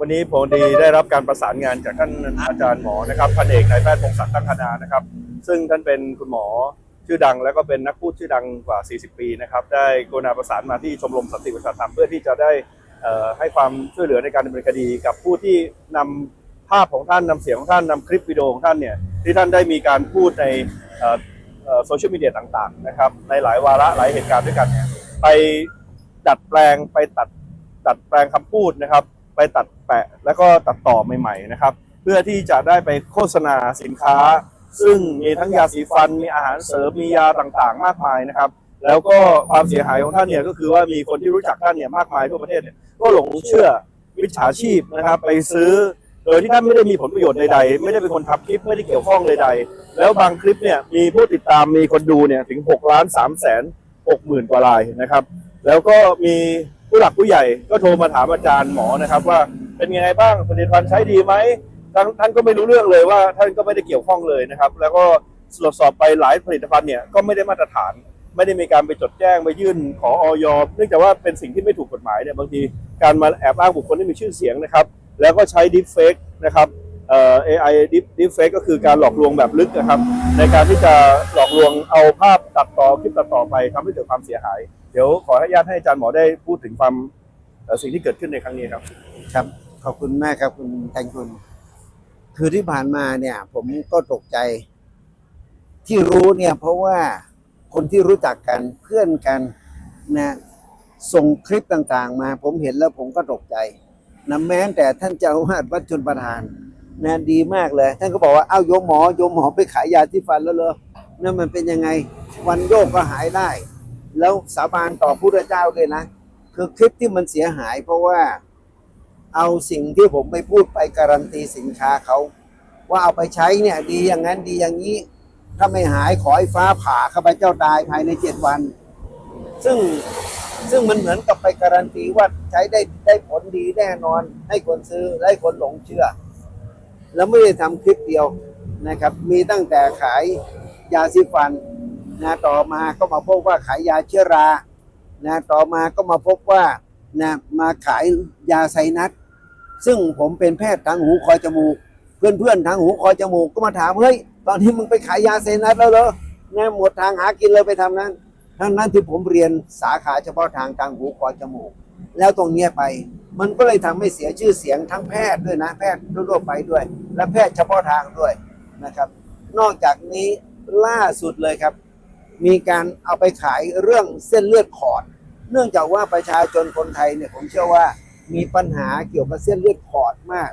วันนี้ผมดีได้รับการประสานงานจากท่านอาจารย์หมอนะครับพันเอกนายแพทย์พงศักดิ์ตั้งคณานะครับ ซึ่งท่านเป็นคุณหมอชื่อดัง แล้วก็เป็นนักพูดชื่อดังกว่า 40 ปีนะครับ ได้กรุณาประสานมาที่ชมรมสันติประชาธรรมเพื่อที่จะได้ให้ความช่วยเหลือในการดำเนินคดี กับผู้ที่นำภาพของท่านนำเสียงของท่านนำคลิปวิดีโอของท่านเนี่ยที่ท่านได้มีการพูดในโซเชียลมีเดียต่างๆนะครับในหลายวาระหลายเหตุการณ์ด้วยกัน ไปดัดแปลงไปตัดดัดแปลงคำพูดนะครับ ไปตัดแปะแล้วก็ตัดต่อใหม่ๆนะครับ เพื่อที่จะได้ไปโฆษณาสินค้า ซึ่งมีทั้งยาสีฟันมีอาหารเสริมมียาต่างๆ มากมายนะครับ แล้วก็ความเสียหายของท่านเนี่ยก็คือว่ามีคนที่รู้จักท่านเนี่ยมากมายทั่วประเทศเนี่ยก็หลงเชื่อมิจฉาชีพนะครับ ไปซื้อโดยที่ท่านไม่ได้มีผลประโยชน์ใดๆ ไม่ได้เป็นคนทำคลิปไม่ได้เกี่ยวข้องใดๆ แล้วบางคลิปเนี่ยมีผู้ติดตามมีคนดูเนี่ยถึง6ล้าน3แสน6หมื่นกว่ารายนะครับ แล้วก็มี ผู้หลักผู้ใหญ่ก็โทรมาถามอาจารย์หมอนะครับ ว่าเป็นยังไงบ้างผลิตภัณฑ์ใช้ดีไหมท่านท่านก็ไม่รู้เรื่องเลยว่าท่านก็ไม่ได้เกี่ยวข้องเลยนะครับ แล้วก็ตรวจสอบไปหลายผลิตภัณฑ์เนี่ยก็ไม่ได้มาตรฐาน ไม่ได้มีการไปจดแจ้งไปยื่นขอออยเนื่องจากว่าเป็นสิ่งที่ไม่ถูกกฎหมายเนี่ยบางทีการมาแอบอ้างบุคคลที่มีชื่อเสียงนะครับ แล้วก็ใช้ deep fake นะครับเอ่อ AI deep deep fake ก็คือการหลอกลวงแบบลึกนะครับ ในการที่จะหลอกลวงเอาภาพตัดต่อคลิปตัดต่อไปทำให้เกิดความเสียหาย ดี๋ยวขออนุญาตให้อาจารย์หมอได้พูดถึงความสิ่งที่เกิดขึ้นในครั้งนี้ครับ ครับ ขอบคุณมากครับคุณแทนคุณ คือที่ผ่านมาเนี่ย ผมก็ตกใจ ที่รู้เนี่ย เพราะว่าคนที่รู้จักกันเพื่อนกันนะส่งคลิปต่างๆ มา ผมเห็นแล้วผมก็ตกใจนะแม้แต่ท่านเจ้าอาวาสวัดชนประทานนะดีมากเลย ท่านก็บอกว่าเอ้าโยมหมอโยมหมอไปขายยาที่ฟันแล้วเหรอนั่นมันเป็นยังไง วันโยกก็หายได้ แล้วสาบานต่อพระพุทธเจ้าเลยนะ คือคลิปที่มันเสียหาย เพราะว่าเอาสิ่งที่ผมไปพูดไปการันตีสินค้าเขาว่าเอาไปใช้เนี่ย ดีอย่างนั้นดีอย่างนี้ ถ้าไม่หายขอให้ฟ้าผ่าข้าพเจ้าตายภายในเจ็ดวัน ซึ่งซึ่งมันเหมือนกับไปการันตีว่าใช้ได้ได้ผลดีแน่นอน ให้คนซื้อให้คนหลงเชื่อ แล้วไม่ได้ทำคลิปเดียวนะครับ มีตั้งแต่ขายยาสีฟัน นะต่อมาก็มาพบว่าขายยาเชื้อรานะต่อมาก็มาพบว่านะมาขายยาไซนัสซึ่งผมเป็นแพทย์ทางหูคอจมูก เพื่อนๆทางหูคอจมูกก็มาถามเฮ้ยตอนนี้มึงไปขายยาไซนัสแล้วเหรอนะหมดทางหากินเลยไปทำนั้นทั้งนั้นที่ผมเรียนสาขาเฉพาะทางทางหูคอจมูก แล้วตรงเนี้ยไป มันก็เลยทำให้เสียชื่อเสียงทั้งแพทย์ด้วยนะแพทย์ทั่วไปด้วย และแพทย์เฉพาะทางด้วยนะครับ นอกจากนี้ล่าสุดเลยครับ มีการเอาไปขายเรื่องเส้นเลือดขอด เนื่องจากว่าประชาชนคนไทยเนี่ยผมเชื่อว่ามีปัญหาเกี่ยวกับเส้นเลือดขอดมาก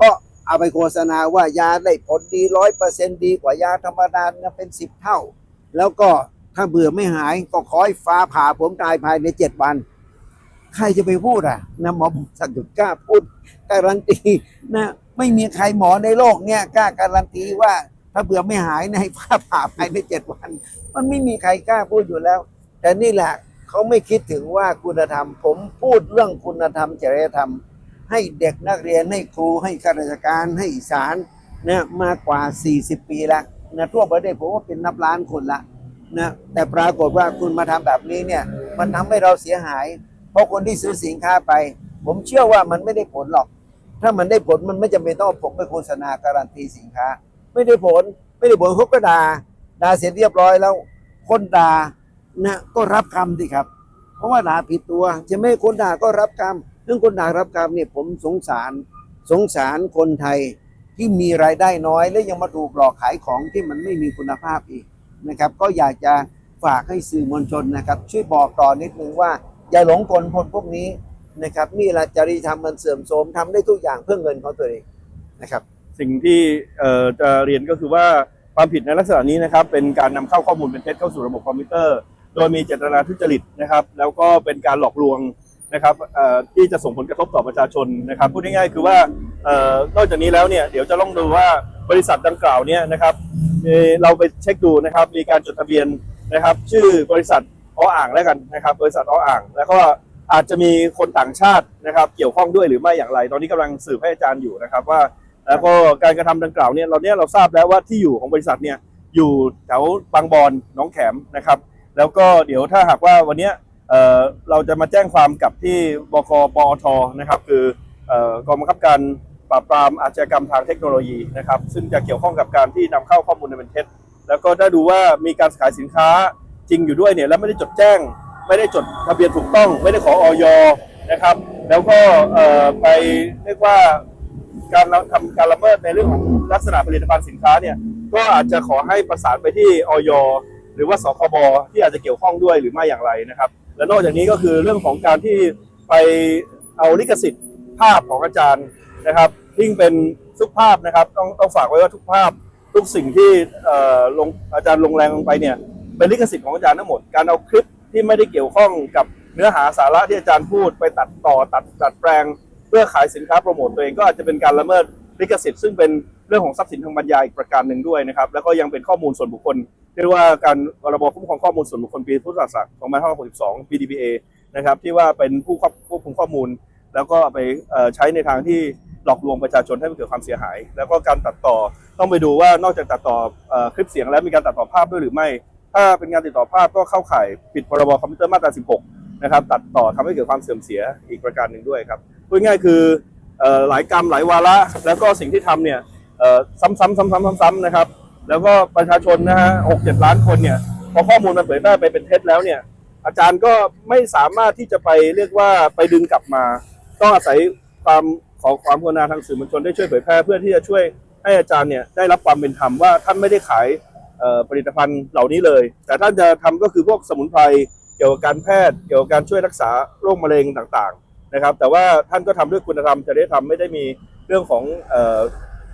ก็เอาไปโฆษณาว่ายาได้ผลดีร้อยเปอร์เซ็นดีกว่ายาธรรมดาเนี่ยเป็นสิบเท่า แล้วก็ถ้าเบื่อไม่หายก็ขอให้ฟ้าผ่าผมตายภายในเจ็ดวัน ใครจะไปพูดอะนะหมอสักดิ์กล้าพูดการันตีนะไม่มีใครหมอในโลกเนี่ยกล้าการันตีว่า ถ้าเบื่อไม่หายให้ฟ้าผ่าภายในเจ็ดวัน มันไม่มีใครกล้าพูดอยู่แล้ว แต่นี่แหละเขาไม่คิดถึงว่าคุณธรรม ผมพูดเรื่องคุณธรรมจริยธรรม ให้เด็กนักเรียนให้ครูให้ข้าราชการให้ศาลนะมากกว่า 40 ปีแล้วนะทั่วประเทศผมว่าเป็นนับล้านคนละนะแต่ปรากฏว่าคุณมาทำแบบนี้เนี่ย มันทำให้เราเสียหาย เพราะคนที่ซื้อสินค้าไป ผมเชื่อว่ามันไม่ได้ผลหรอก ถ้ามันได้ผลมันไม่จำเป็นต้องผมไปโฆษณาการันตีสินค้า ไม่ได้ผล ไม่ได้ผลเขาก็ด่าด่าเสร็จเรียบร้อยแล้ว คนด่านะก็รับกรรมสิครับ เพราะว่าด่าผิดตัวจะไม่คนด่าก็รับกรรมเรื่องคนด่ารับกรรมเนี่ยผมสงสารสงสารคนไทยที่มีรายได้น้อย และยังมาถูกหลอกขายของที่มันไม่มีคุณภาพอีกนะครับ ก็อยากจะฝากให้สื่อมวลชนนะครับ ช่วยบอกต่อนิดนึงว่า อย่าหลงกลคนพวกนี้นะครับนี่แหละจริยธรรมมันเสื่อมโทรมทำได้ทุกอย่างเพื่อเงินของตัวเองนะครับ สิ่งที่จะเรียนก็คือว่าความผิดในลักษณะนี้นะครับ เป็นการนำเข้าข้อมูลเป็นเท็จเข้าสู่ระบบคอมพิวเตอร์ โดยมีเจตนาทุจริตนะครับ แล้วก็เป็นการหลอกลวงนะครับที่จะส่งผลกระทบต่อประชาชนนะครับพูดง่ายๆคือว่านอกจากนี้แล้วเนี่ยเดี๋ยวจะต้องดูว่าบริษัทดังกล่าวเนี่ยนะครับเราไปเช็คดูนะครับมีการจดทะเบียนนะครับ ชื่อบริษัทอ้ออ่างแล้วกันนะครับ บริษัทอ้ออ่าง แล้วก็อาจจะมีคนต่างชาตินะครับ เกี่ยวข้องด้วยหรือไม่อย่างไร ตอนนี้กำลังสืบให้อาจารย์อยู่นะครับว่า แล้วก็การกระทำดังกล่าวเนี่ยเราเนี่ยเราทราบแล้วว่าที่อยู่ของบริษัทเนี่ยอยู่แถวบางบอนหนองแขมนะครับ แล้วก็เดี๋ยวถ้าหากว่าวันนี้เเราจะมาแจ้งความกับที่บกปอทนะครับ คืออกองบังคับการปราบปรามอาชญากรรมทางเทคโนโลยีนะครับ ซึ่งจะเกี่ยวข้องกับการที่นำเข้าข้อมูลในเป็นเท็จแล้วก็ได้ดูว่ามีการขายสินค้าจริงอยู่ด้วยเนี่ยแล้วไม่ได้จดแจ้ง ไม่ได้จดทะเบียนถูกต้อง ไม่ได้ขอออยนะครับ แล้วก็ไปเรียกว่า การทำการละเมิดในเรื่องของลักษณะผลิตภัณฑ์สินค้าเนี่ยก็อาจจะขอให้ประสานไปที่ออยหรือว่าสคบที่อาจจะเกี่ยวข้องด้วยหรือไม่อย่างไรนะครับ และนอกจากนี้ก็คือเรื่องของการที่ไปเอาลิขสิทธิ์ภาพของอาจารย์นะครับยิ่งเป็นทุกภาพนะครับต้องต้องฝากไว้ว่าทุกภาพทุกสิ่งที่ลงอาจารย์ลงแรงลงไปเนี่ยเป็นลิขสิทธิ์ของอาจารย์ทั้งหมด การเอาคลิปที่ไม่ได้เกี่ยวข้องกับเนื้อหาสาระที่อาจารย์พูดไปตัดต่อตัดตัดแปลง เพื่อขายสินค้าโปรโมทตัวเองก็อาจจะเป็นการละเมิดลิขสิทธิ์ซึ่งเป็นเรื่องของทรัพย์สินทางปัญญาอีกประการหนึ่งด้วยนะครับ แล้วก็ยังเป็นข้อมูลส่วนบุคคลเรียกว่าการระบบคุ้มครองข้อมูลส่วนบุคคลปีพุทธศักราช2562 PDPA นะครับที่ว่าเป็นผู้ควบคุมข้อมูล แล้วก็ไปใช้ในทางที่หลอกลวงประชาชนให้เกิดความเสียหาย แล้วก็การตัดต่อต้องไปดูว่านอกจากตัดต่อเอ่อคลิปเสียงแล้วมีการตัดต่อภาพด้วยหรือไม่ ถ้าเป็นการติดต่อภาพก็เข้าข่ายผิดพรบคอมพิวเตอร์มาตรา 16 นะครับ ตัดต่อทำให้เกิดความเสื่อมเสียอีกประการหนึ่งด้วยครับพูดง่ายคือหลายกรรมหลายวาระแล้วก็สิ่งที่ทำเนี่ยซ้ำๆซ้ำๆซ้ำๆนะครับ แล้วก็ประชาชนนะฮะหกเจ็ดล้านคนเนี่ยพอข้อมูลมันเผยแพร่ไปเป็นเท็จแล้วเนี่ยอาจารย์ก็ไม่สามารถที่จะไปเรียกว่าไปดึงกลับมา ต้องอาศัยความขอความกรุณาทางสื่อมวลชนได้ช่วยเผยแพร่เพื่อที่จะช่วยให้อาจารย์เนี่ยได้รับความเป็นธรรมว่าท่านไม่ได้ขายผลิตภัณฑ์เหล่านี้เลย แต่ท่านจะทำก็คือพวกสมุนไพร เกี่ยวกับการแพทย์เกี่ยวกับการช่วยรักษาโรคมะเร็งต่างๆนะครับ แต่ว่าท่านก็ทำด้วยคุณธรรมจะได้ทำไม่ได้มีเรื่องของเอ่อ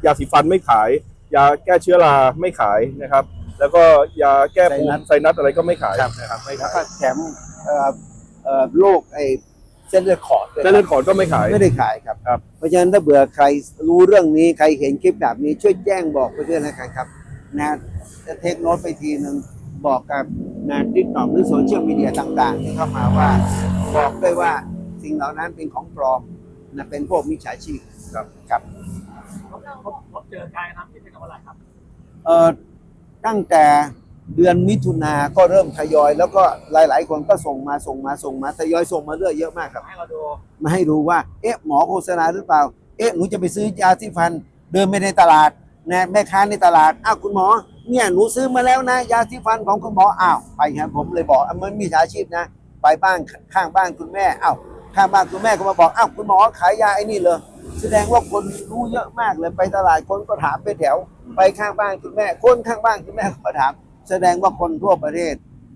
ยาสีฟันไม่ขาย ยาแก้เชื้อราไม่ขายนะครับ แล้วก็ยาแก้ภูไซนัมิสไซนัสอะไรก็ไม่ขายครับนะครับไม่แล้วขายก็แถมเอ่อเอ่อโรคไอ้เส้นเลือดขอดด้วยเส้นเลือดขอดก็ไม่ขาย ไม่ได้ขายครับครับ เพราะฉะนั้นถ้าเบื่อใครรู้เรื่องนี้ใครเห็นคลิปแบบนี้ช่วยแจ้งบอกไปด้วยนะครับครับ นะจะเทคโน้ตไปทีหนึ่ง บอกกับงานติ๊กต็อกหรือโซเชียลมีเดียต่างๆ ที่เข้ามาว่าบอกด้วยว่าสิ่งเหล่านั้นเป็นของปลอมนะเป็นพวกมิจฉาชีพครับครับพบพบพบเจอการกระทำผิดเป็นเมื่อไหร่ครับเอ่อตั้งแต่เดือนมิถุนาก็เริ่มทยอย แล้วก็หลาย ๆ คนก็ส่งมาส่งมาส่งมาทยอยส่งมาเรื่อยเยอะมากครับให้เราดูมาให้ดูว่า เอ๊ะหมอโฆษณาหรือเปล่า เอ๊ะหนูจะไปซื้อยาที่ฟัน เดินไปในตลาดนะแม่ค้าในตลาดอ้าวคุณหมอ เนี่ยหนูซื้อมาแล้วนะ ยาที่ฟันของคุณหมออ้าวไปครับผมเลยบอกมันมีสาชีพนะ ไปบ้านข้างบ้านคุณแม่อ้าวข้างบ้านคุณแม่ก็มาบอกอ้าวคุณหมอขายยาไอ้นี่เลยแสดงว่าคนรู้เยอะมากเลยไปตลาดคนก็ถามไปแถว ไปข้างบ้านคุณแม่ คนข้างบ้านคุณแม่ก็ถาม แสดงว่าคนทั่วประเทศ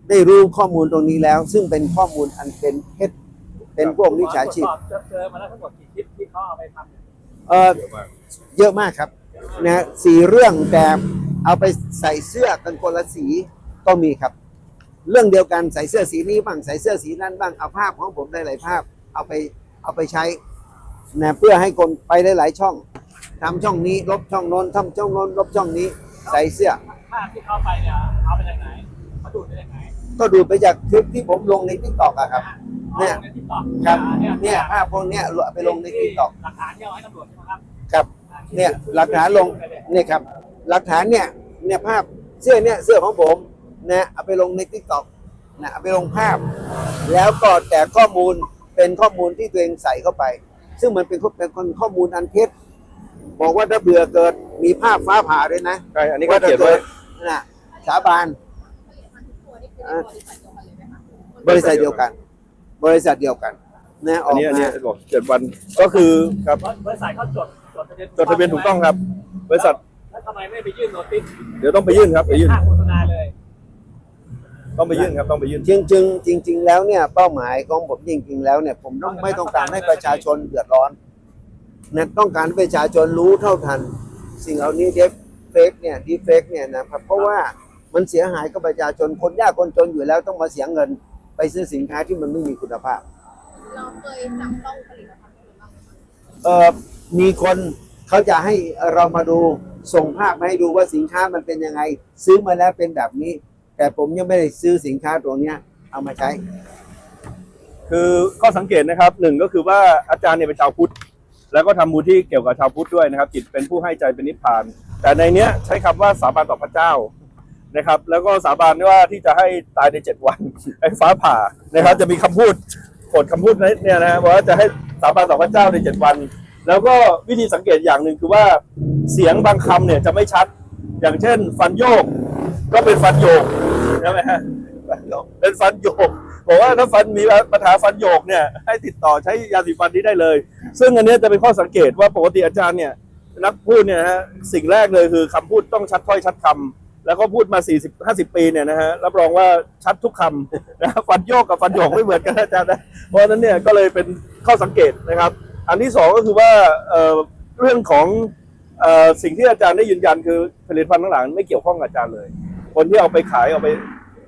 ได้รู้ข้อมูลตรงนี้แล้ว ซึ่งเป็นข้อมูลอันเป็นเท็จเป็นพวกมิจฉาชีพจสอบเจอมาแล้วทั้งหมดกี่คลิปที่เขาเอาไปทำเยออเยอะมากครับนะสี่เรื่องแต่ เอาไปใส่เสื้อกันคนละสีก็มีครับ เรื่องเดียวกันใส่เสื้อสีนี้บ้างใส่เสื้อสีนั้นบ้างเอาภาพของผมได้หลายภาพ เอาไปเอาไปใช้นะเพื่อให้คนไปได้หลายช่องทำช่องนี้ลบช่องโน้นทำช่องโน้นลบช่องนี้ใส่เสื้อภาพที่เข้าไปเนี่ยเอาไปจากไหนเขาดูดไปจากไหนก็ดูไปจากคลิปที่ผมลงในทิกตอกอะครับเนี่ยอาลงในทิกตอกครับเนี่ยภาพพวกเนี้ยเอาไปลงในทิกตอกหลักฐานที่เอาให้ตำรวจใช่ไหมครับครับเนี่ยหลักฐานลงเนี่ยครับ หลักฐานเนี่ย เนี่ยภาพเสื้อเนี่ยเสื้อของผมนะเอาไปลงในทิกตอกนะเอาไปลงภาพ แล้วก็แต่ข้อมูลเป็นข้อมูลที่ตัวเองใส่เข้าไป ซึ่งมันเป็นข้อเป็นข้อมูลอันเท็จบอกว่าถ้าเบื่อเกิดมีภาพฟ้าผ่าด้วยนะใช่อันนี้ก็เขียนไว้นะสาบานบริษัทเดียวกัน บริษัทเดียวกันนะออัอนกนี้อันนี้มาบอกเจ็ดวันก็คือครับบริษัทเขาจดจดทะเบียนจดทะเบียนถูกต้องครับ บริษัทแล้ว ทำไมไม่ไปยื่นโนติสเดี๋ยวต้องไปยื่นครับไปยื่น ค่าโฆษณาเลย ต้องไปยื่นครับต้องไปยื่น จริงๆจริง ๆ แล้วเนี่ยเป้าหมายของผมจริง ๆ แล้วเนี่ยผมต้องไม่ต้องการให้ประชาชนเดือดร้อนนะต้องการให้ประชาชนรู้เท่าทัน สิ่งเหล่านี้เดฟเฟกเนี่ยดีเฟกเนี่ยนะครับเพราะว่ามันเสียหายกับประชาชนคนยากคนจนอยู่แล้วต้องมาเสียเงิน ไปซื้อสินค้าที่มันไม่มีคุณภาพ เราเคยจับต้องผลิตภัณฑ์นี้บ้างไหมคะ เอ่อมีคนเขาจะให้เรามาดู ส่งภาพมาให้ดูว่าสินค้ามันเป็นยังไง ซื้อมาแล้วเป็นแบบนี้ แต่ผมยังไม่ได้ซื้อสินค้าตัวเนี้ย เอามาใช้ คือข้อสังเกตนะครับหนึ่งก็คือว่าอาจารย์เนี่ยเป็นชาวพุทธแล้วก็ทำมูลที่เกี่ยวกับชาวพุทธด้วยนะครับจิตเป็นผู้ให้ใจเป็นนิพพาน แต่ในเนี้ยใช้คำว่าสาบานต่อพระเจ้านะครับ แล้วก็สาบานว่าที่จะให้ตายในเจ็ดวันไอ้ฟ้าผ่านะครับ จะมีคำพูดโขดคำพูดเนี่ยนะว่าจะให้สาบานต่อพระเจ้าในเจ็ดวัน แล้วก็วิธีสังเกตอย่างหนึ่งคือว่า เสียงบางคำเนี่ยจะไม่ชัด อย่างเช่น ฟันโยก ก็เป็นฟันโยกใช่ไหมฮะเป็นฟันโยกบอกว่าถ้าฟันมีปัญหาฟันโยกเนี่ยให้ติดต่อใช้ยาสีฟันนี้ได้เลย ซึ่งอันนี้จะเป็นข้อสังเกตว่าปกติอาจารย์เนี่ยนักพูดเนี่ยฮะสิ่งแรกเลยคือคำพูดต้องชัดถ้อยชัดคำแล้วก็พูดมา 40 50 ปีเนี่ยนะฮะรับรองว่าชัดทุกคำนะฟันโยกกับฟันโยกไม่เหมือนกันอาจารย์นะเพราะนั้นเนี่ยก็เลยเป็นข้อสังเกตนะครับ อันที่สองก็คือว่าเเรื่องของ สิ่งที่อาจารย์ได้ยืนยันคือผลิตภัณฑ์ทั้งหลังไม่เกี่ยวข้องกับอาจารย์เลย คนที่เอาไปขายเอาไป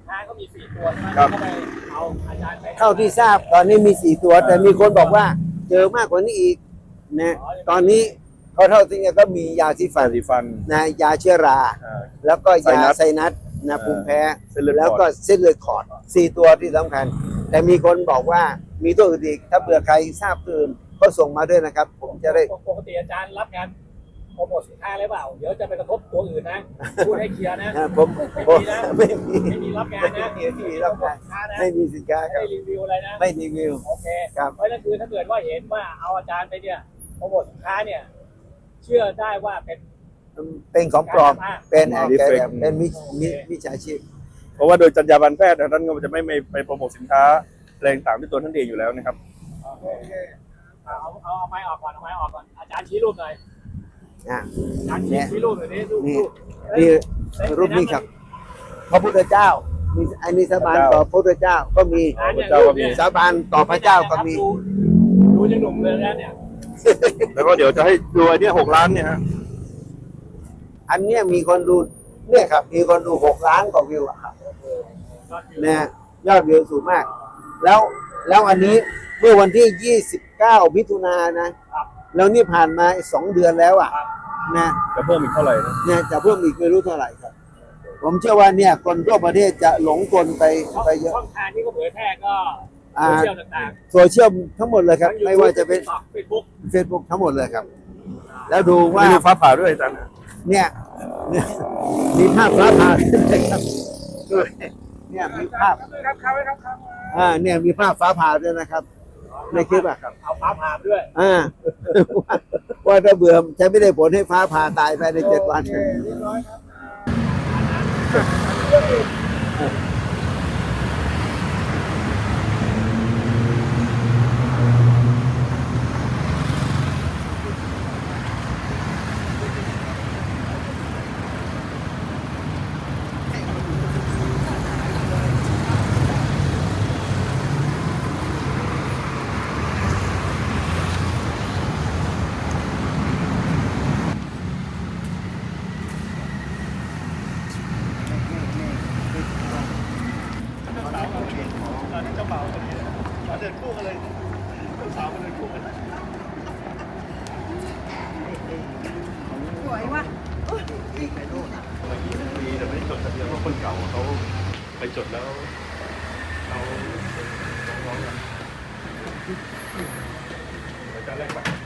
ช้างก็มีสี่ตัวใช่ไหมครับ ก็ไปเอาอาจารย์ไปเท่าที่ทราบตอนนี้มีสี่ตัว แต่มีคนบอกว่าเจอมากกว่านี้อีกนะตอนนี้เขาเท่าที่เนี่ยก็มียาสีฟัฟานสีฟันนะยาเชื้อรา อ่า แล้วก็ไซนัยาสไซนัสนะอ่าภูมิแพ้เส้นเลือดแล้วฝก็อยเส้นเลือดขอดสี่ตัวที่สำคัญ แต่มีคนบอกว่ามีตัวอื่นอีกถ้าเผื่อใครทราบอื่นก็ส่งมาด้วยนะครับ ผมจะได้ปกติอาจารย์รับงานโป รโมทสินค้าหรือเปล่า เดี๋ยวจะไปกระทบตัวอื่นนะ พูดให้เคลียร์นะนะผมผมไม่มีไม่มีรับงานนะไม่มีรับงานสินค้านะไม่มีสินค้าคไม่รับรีวิวอะไรนะ ไม่รีวิว โอเคครับ เพราะฉะนั่นคือถ้าเกิดว่าเห็นว่าเอาอาจารย์ไปเนี่ยโปรโมทสินค้าเนี่ย เชื่อได้ว่าเป็น เป็นของปลอม เป็นแอดีบเฟกต์เป็นมิจมิมิจฉาชีพ เพราะว่าโดยจรรยาบรรณแพทย์ท่านก็จะไม่ไม่ไปโปรโมทสินค้าแรงต่างที่ตัวท่านเองอยู่แล้วนะครับ โอเคเอาเอาเอาไม้ออกก่อนเอาไม้ออกก่อนอาจารย์ชี้รูปหน่อย อะอาจารย์ชี้เนี่ยชี้รูปหน่อยนี่รูปนี่รูปนี่รูปนี้ครับ พระพุทธเจ้ามีอันนี้สาบานต่อพระพุทธเจ้าก็มีอ่นนี่ยเจ้าก็มีรูปเนี่ยสาบานต่อพระเจ้าก็มีดูดูยังหนุ่มเลยนะเนี่ยแล้วก็เดี๋ยวจะให้ดูไอ้เนี่ยหกล้านเนี่ยฮะอันเนี้ยมีคนดูเนี่ยครับ มีคนดูหกล้านกว่าวิวอะครับนะยอดวิวสูงมาก แล้วแล้วอันนี้เมื่อวันที่29มิถุนายนนะ แล้วนี่ผ่านมาสองเดือนแล้วอะนะจะเพิ่มอีกเท่าไหร่นะเนี่ยจะเพิ่มอีกไม่รู้เท่าไหร่ครับ ผมเชื่อว่าเนี่ยคนทั่วประเทศจะหลงกลไปช่องไปเยอะช่องทางที่เขาเผยแพร่ก็อ่าโซเชียลต่างโซเชียลทั้งหมดเลยๆครับทั้งไม่ว่าจะเป็นเฟซบุ๊ก Facebook ทั้งหมดเลยครับ แล้วดูว่ามีฟ้าผ่าด้วยอาจารย์เนี่ยเนี่ยมีภาพฟ้าผ่าขึ้นเลยครับเนี่ยมีภาพครับครับครับครับอ่าเนี่ยมีภาพฟ้าผ่าด้วยนะครับ ในคลิปอะครับเอาฟ้าผ่าด้วยอ่าว่าว่าถ้าเบื่อใช้ไม่ได้ผลให้ฟ้าผ่าตายภายในเจ็ดวันเจ้าบ่าวคนนี้มาเดินคู่กันเลยเจ้าสาวมาเดินคู่กัน ส วยว่ะปีแต่ไม่ได้จดทะเบียนเพราะคนเก่าเขาไปจดแล้วเขาฟ้องร้องกันอาจารย์แรกบัตร